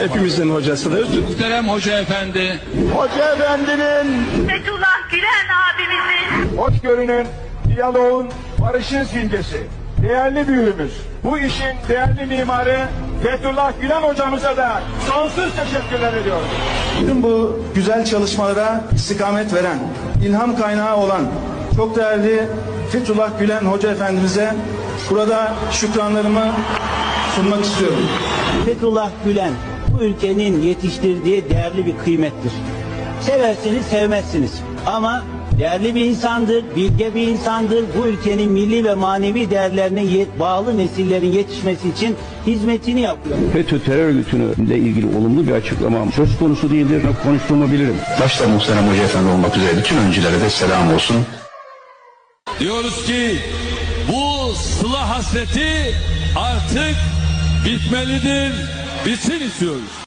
Hepimizin hocasıdır. Muhterem Hoca Efendi, Hoca Efendi'nin Fethullah Gülen abimizin hoşgörünün, diyaloğun, barışın simgesi. Değerli büyüğümüz, bu işin değerli mimarı Fethullah Gülen hocamıza da sonsuz teşekkürler ediyoruz. Bütün bu güzel çalışmalara istikamet veren, ilham kaynağı olan çok değerli Fethullah Gülen Hoca Efendimiz'e burada şükranlarımı sunmak istiyorum. Fethullah Gülen bu ülkenin yetiştirdiği değerli bir kıymettir. Seversiniz sevmezsiniz ama değerli bir insandır, bilge bir insandır. Bu ülkenin milli ve manevi değerlerine yet- bağlı nesillerin yetişmesi için hizmetini yapıyor. FETÖ terör örgütüyle ilgili olumlu bir açıklamam söz konusu değildir. Konuştuğumu bilirim. Başta Muhterem Hoca Efendi olmak üzere bütün öncülere de selam olsun. diyoruz ki bu sıla hasreti artık bitmelidir, bitsin istiyoruz.